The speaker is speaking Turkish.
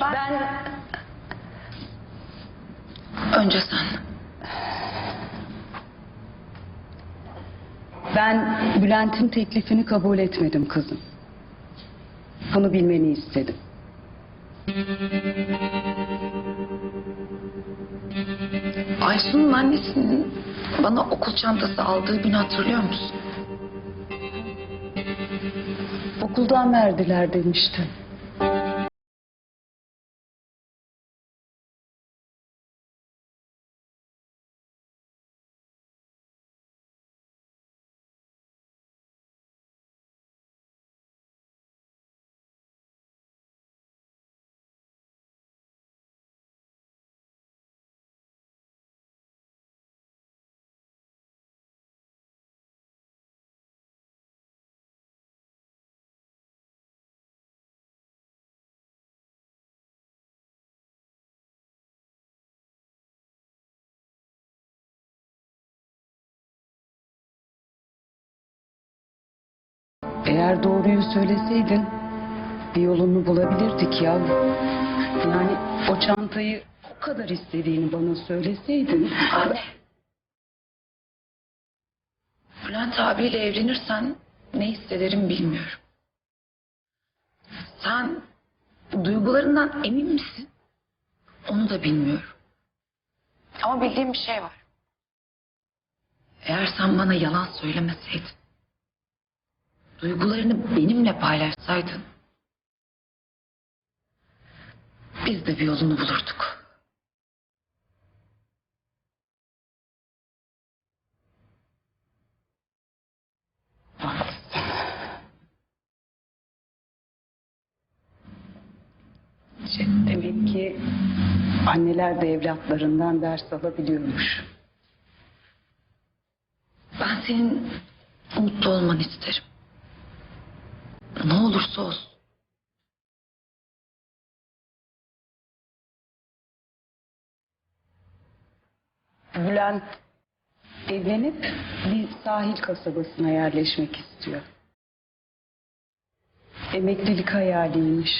Ben... Önce sen. Ben Bülent'in teklifini kabul etmedim kızım. Bunu bilmeni istedim. Aysun'un annesinin bana okul çantası aldığı günü hatırlıyor musun? Okuldan verdiler demişti. Eğer doğruyu söyleseydin bir yolunu bulabilirdik ya. Yani o çantayı o kadar istediğini bana söyleseydin. Anne. Bülent abiyle evlenirsen ne hissederim bilmiyorum. Sen duygularından emin misin? Onu da bilmiyorum. Ama bildiğim bir şey var. Eğer sen bana yalan söylemeseydin, duygularını benimle paylaşsaydın, biz de bir yolunu bulurduk. Şey, demek ki anneler de evlatlarından ders alabiliyormuş. Ben senin mutlu olmanı isterim. Ne olursa olsun. Bülent evlenip bir sahil kasabasına yerleşmek istiyor. Emeklilik hayaliymiş.